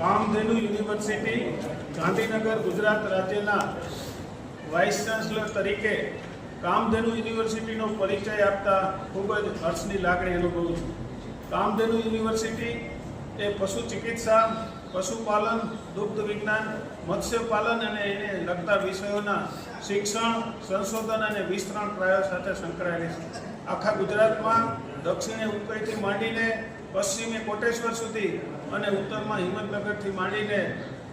Kamdhenu university, Gandhinagar, Gujarat રાજ્યના vice chancellor તરીકે કામધેનુ યુનિવર્સિટીનો પરિચય આપતા ખૂબ જ હર્ષની લાગણી અનુભવું છું. કામધેનુ યુનિવર્સિટી એ પશુ ચિકિત્સા, પશુપાલન, દુગ્ધ વિજ્ઞાન, મત્સ્યપાલન અને એને લગતા વિષયોના શિક્ષણ, સંશોધન અને વિસ્તરણ પ્રયાસ સાથે સંકળાયેલી છે. આખા ગુજરાતમાં દક્ષિણે ઉકઈથી માંડીને પશ્ચિમે કોટેશ્વર સુધી અને ઉત્તરમાં હિંમતનગરથી માંડીને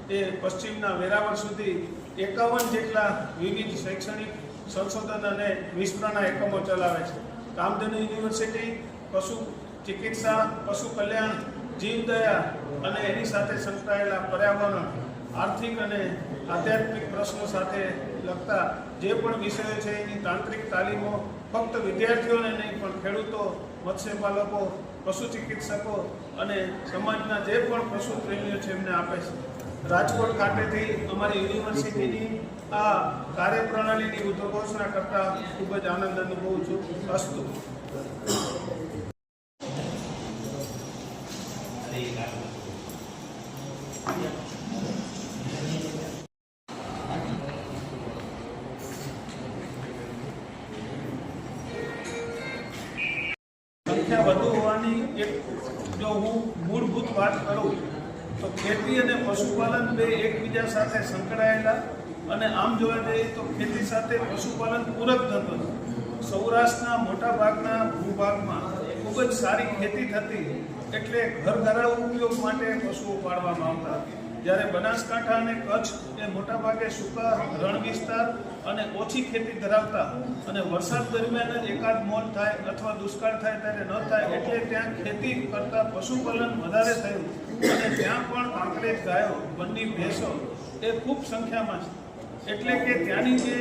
એ પશ્ચિમના વેરાવળ સુધી એકાવન જેટલા વિવિધ શૈક્ષણિક સંશોધન અને વિસ્તરણના એકમો ચલાવે છે. કામધેનુ યુનિવર્સિટી, પશુ ચિકિત્સા, પશુ કલ્યાણ જીવદયા અને એની સાથે સંકળાયેલા પર્યાવરણ, આર્થિક અને આધ્યાત્મિક પ્રશ્નો સાથે લગતા જે પણ વિષયો છે એની તાંત્રિક તાલીમો ફક્ત વિદ્યાર્થીઓને નહીં, પણ ખેડૂતો, મત્સ્યપાલકો પશુ ચિકિત્સકો અને સમાજના જે પણ પશુ પ્રેમીઓ છે એમને આપે છે. રાજકોટ ખાતેથી અમારી યુનિવર્સિટીની આ કાર્યપ્રણાલીની ઉદ્ઘોષણા કરતા ખૂબ જ આનંદ અનુભવું છું. અસ્તુ. સંખ્યા વધુ હોવાની એક જો હું મૂળભૂત વાત કરું, તો ખેતી અને પશુપાલન બે એકબીજા સાથે સંકળાયેલા અને આમ જોવા જઈએ તો ખેતી સાથે પશુપાલન પૂરક થતો સૌરાષ્ટ્રના મોટા ભાગના ભૂભાગમાં ખૂબ જ સારી ખેતી થતી એટલે ઘરઘરા ઉપયોગ માટે પશુઓ પાળવામાં આવતા. જ્યારે બનાસકાંઠા અને કચ્છ એ મોટાભાગે સૂકા રણ વિસ્તાર અને ઓછી ખેતી ધરાવતા અને વરસાદ દરમિયાન જ એકાદ મોલ થાય અથવા દુષ્કાળ થાય ત્યારે ન થાય એટલે ત્યાં ખેતી કરતા પશુપાલન વધારે થયું અને ત્યાં પણ આંકડે ગાયો, બંની, ભેંસો એ ખૂબ સંખ્યામાં છે. એટલે કે ત્યાંની જે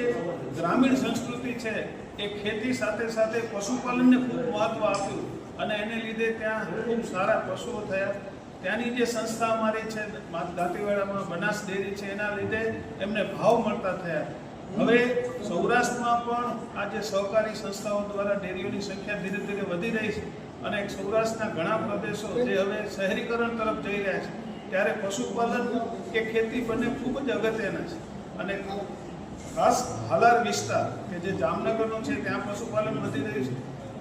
ગ્રામીણ સંસ્કૃતિ છે એ ખેતી સાથે સાથે પશુપાલનને ખૂબ મહત્ત્વ આપ્યું અને એને લીધે ત્યાં ખૂબ સારા પશુઓ થયા. ત્યાંની જે સંસ્થા અમારી છે દાંતીવાડામાં બનાસ ડેરી છે, એના લીધે એમને ભાવ મળતા થયા. હવે સૌરાષ્ટ્રમાં પણ આ જે સહકારી સંસ્થાઓ દ્વારા ડેરીઓની સંખ્યા ધીરે ધીરે વધી રહી છે અને સૌરાષ્ટ્રના ઘણા પ્રદેશો જે હવે શહેરીકરણ તરફ જઈ રહ્યા છે, ત્યારે પશુપાલન કે ખેતી બંને ખૂબ જ અગત્યના છે. અને ખાસ હાલાર વિસ્તાર કે જે જામનગરનો છે, ત્યાં પશુપાલન વધી રહ્યું છે.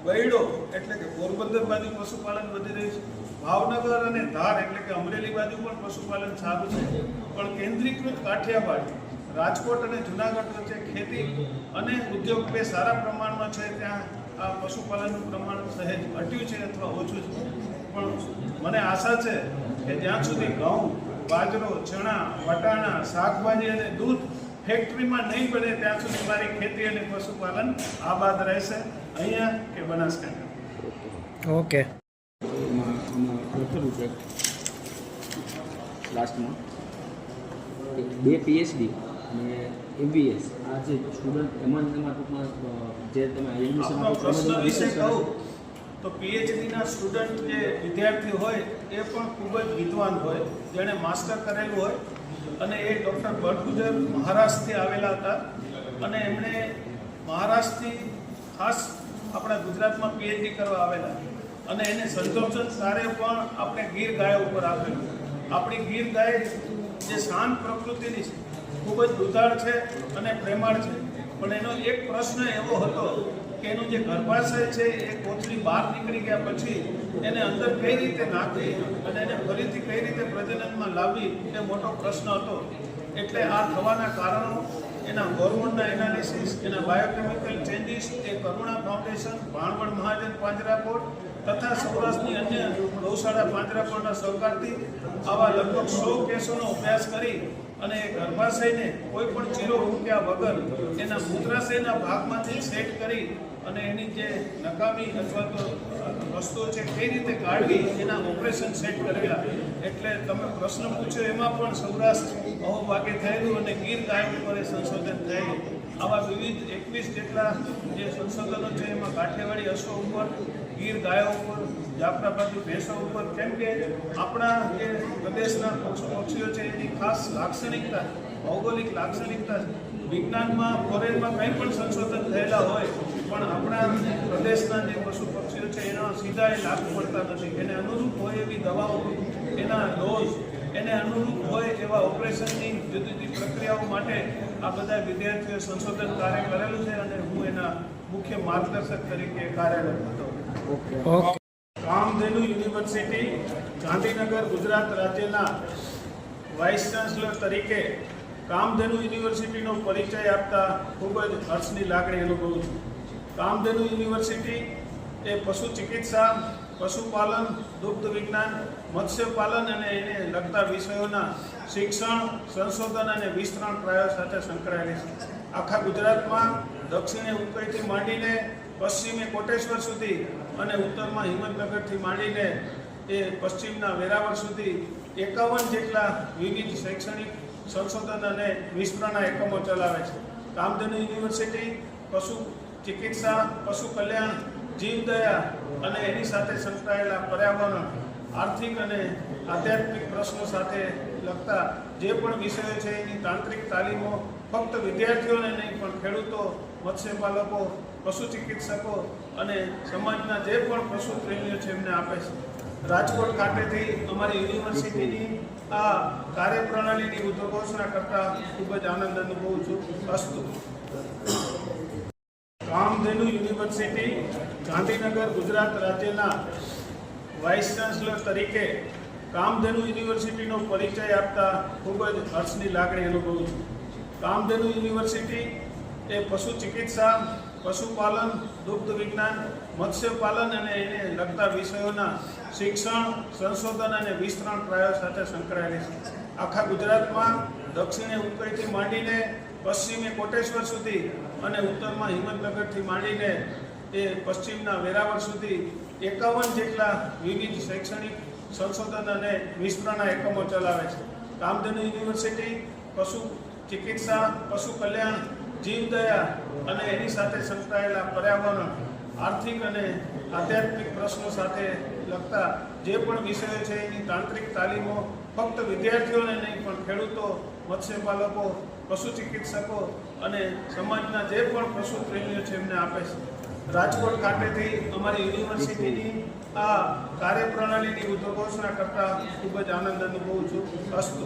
ગયડો એટલે કે પોરબંદર બાજુ પશુપાલન વધી રહ્યું છે. ભાવનગર અને ધાર એટલે કે અમરેલી બાજુ પણ પશુપાલન સારું છે. પણ કેન્દ્રીકૃત કાઠિયાવાડ રાજકોટ અને જુનાગઢ વચ્ચે ખેતી અને ઉદ્યોગ બે સારા પ્રમાણમાં છે. ત્યાં આ પશુપાલનનું પ્રમાણ સહેજ ઘટ્યું છે અથવા ઓછું છે. પણ મને આશા છે કે જ્યાં સુધી ઘઉં બાજરો ચણા વટાણા શાકભાજી અને દૂધ ફેક્ટરીમાં નહીં બને ત્યાં સુધી મારી ખેતી અને પશુપાલન આબાદ રહેશે. અહીંયા કે બનાસકાંઠા? ઓકે. લાસ્ટમાં બે પીએચડી અને એમબીએસ આ જે સ્ટુડન્ટ એમાં ને ટૂંકમાં જે તમે એડમિશન આપો છો વિશે કહું તો પીએચડીના સ્ટુડન્ટ જે વિદ્યાર્થી હોય એ પણ ખૂબ જ વિદ્વાન હોય. જેણે માસ્ટર કરેલું હોય અને એ ડૉક્ટર ભટગુજર મહારાષ્ટ્રથી આવેલા હતા. અને એમણે મહારાષ્ટ્રથી ખાસ આપણા ગુજરાતમાં પીએચડી કરવા આવેલા. અને એને સંતોષન સારે પણ આપણે ગીર ગાય ઉપર આપેલું આપણી ગીર ગાય જે શાંત પ્રકૃતિની છે ખૂબ જ દુધાળ છે અને પ્રેમાળ છે. પણ એનો એક પ્રશ્ન એવો હતો કે એનું જે ગર્ભાશય છે, એ કોથળી બહાર નીકળી ગયા પછી એને અંદર કઈ રીતે નાખવી અને એને ફરીથી કઈ રીતે પ્રજનનમાં લાવવી એ મોટો પ્રશ્ન હતો. એટલે આ થવાના કારણો એના હોર્મોનના એનાલિસિસ એના બાયોકેમિકલ ચેન્જીસ એ કરુણા ફાઉન્ડેશન ભાણવડ મહાજન પાંજરાપોળ તથા સૌરાષ્ટ્રની અન્ય ગૌશાળા પાંજરાપોળના સહકારથી આવા લગભગ સો કેસોનો અભ્યાસ કરી અને એ ગર્ભાશયને કોઈ પણ ચીરો મૂક્યા વગર એના મૂત્રાશયના ભાગમાંથી સેટ કરી અને એની જે નકામી અથવા તો વસ્તુઓ છે, કઈ રીતે કાઢવી, એના ઓપરેશન સેટ કરેલા એટલે તમે પ્રશ્ન પૂછ્યો એમાં પણ સૌરાષ્ટ્ર અહોભાગે થયેલું અને ગીર ઉપર એ સંશોધન થયેલું. આવા વિવિધ એકવીસ જેટલા જે સંશોધનો છે, એમાં કાઠિયાવાડી અશ્વ ઉપર, ગીર ગાયો ઉપર, જાફરાબાદી ભેંસો ઉપર, કેમ કે આપણા જે પ્રદેશના પક્ષ પક્ષીઓ છે, એની ખાસ લાક્ષણિકતા, ભૌગોલિક લાક્ષણિકતા, વિજ્ઞાનમાં, ફોરેનમાં કંઈ પણ સંશોધન થયેલા હોય, પણ આપણા પ્રદેશના જે પશુ પક્ષીઓ છે, એના સીધા એ લાભ પડતા નથી. એને અનુરૂપ હોય એવી દવાઓ અનુરૂપ હોય એવા ઓપરેશનની જુદી જુદી પ્રક્રિયાઓ માટે આ બધા વિદ્યાર્થીઓ સંશોધન કાર્ય કરેલું છે અને હું એના મુખ્ય માર્ગદર્શક તરીકે કાર્યરત હતો. કામધેનુ યુનિવર્સિટી ગાંધીનગર ગુજરાત રાજ્યના વાઇસ ચાન્સલર તરીકે કામધેનુ યુનિવર્સિટીનો પરિચય આપતા ખૂબ જ હર્ષની લાગણી અનુભવું છું. કામધેનુ યુનિવર્સિટી એ પશુ ચિકિત્સા પશુપાલન દુગ્ધ વિજ્ઞાન મત્સ્યપાલન અને એને લગતા વિષયોના શિક્ષણ, સંશોધન અને વિસ્તરણ પ્રયાસ સાથે સંકળાયેલી છે. આખા ગુજરાતમાં દક્ષિણે ઉકઈથી માંડીને પશ્ચિમે કોટેશ્વર સુધી અને ઉત્તરમાં હિંમતનગરથી માંડીને એ પશ્ચિમના વેરાવળ સુધી એકાવન જેટલા વિવિધ શૈક્ષણિક સંશોધન અને વિસ્તરણના એકમો ચલાવે છે. કામધેનુ યુનિવર્સિટી, પશુ ચિકિત્સા, પશુ કલ્યાણ, જીવદયા અને એની સાથે સંકળાયેલા પર્યાવરણ આર્થિક અને આધ્યાત્મિક પ્રશ્નો સાથે લગતા જે પણ વિષયો છે એની તાંત્રિક તાલીમો ફક્ત વિદ્યાર્થીઓને નહીં, પણ ખેડૂતો, મત્સ્યપાલકો પશુ ચિકિત્સકો અને સમાજના જે પણ પશુ પ્રેમીઓ છે એમને આપે છે. રાજકોટ ખાતેથી અમારી યુનિવર્સિટીની આ કાર્યપ્રણાલીની ઉદ્ઘોષણા કરતા ખૂબ જ આનંદ અનુભવું છું. અસ્તુ. કામધેનુ યુનિવર્સિટી ગાંધીનગર ગુજરાત રાજ્યના વાઇસ ચાન્સલર તરીકે કામધેનુ યુનિવર્સિટીનો પરિચય આપતા ખૂબ જ હર્ષની લાગણી અનુભવું છું. કામધેનુ યુનિવર્સિટી એ પશુ ચિકિત્સા, પશુપાલન, દુગ્ધ વિજ્ઞાન, મત્સ્યપાલન અને એને લગતા વિષયોના શિક્ષણ, સંશોધન અને વિસ્તરણ પ્રયાસ સાથે સંકળાયેલી છે. આખા ગુજરાતમાં દક્ષિણે ઉત્તરથી માંડીને પશ્ચિમે કોટેશ્વર સુધી અને ઉત્તરમાં હિંમતનગરથી માંડીને એ પશ્ચિમના વેરાવળ સુધી એકાવન જેટલા વિવિધ શૈક્ષણિક સંશોધન અને વિસ્તરણના એકમો ચલાવે છે. કામધેનુ યુનિવર્સિટી, પશુ ચિકિત્સા, પશુ કલ્યાણ જીવદયા અને એની સાથે સંકળાયેલા પર્યાવરણ, આર્થિક અને આધ્યાત્મિક પ્રશ્નો સાથે લગતા જે પણ વિષયો છે એની તાંત્રિક તાલીમો ફક્ત વિદ્યાર્થીઓને નહીં, પણ ખેડૂતો, મત્સ્યપાલકો, પશુ ચિકિત્સકો અને સમાજના જે પણ પશુ પ્રેમીઓ છે એમને આપે છે. રાજકોટ ખાતેથી અમારી યુનિવર્સિટીની આ કાર્યપ્રણાલીની ઉદ્ઘોષણા કરતા ખૂબ જ આનંદ અનુભવું છું. અસ્તુ.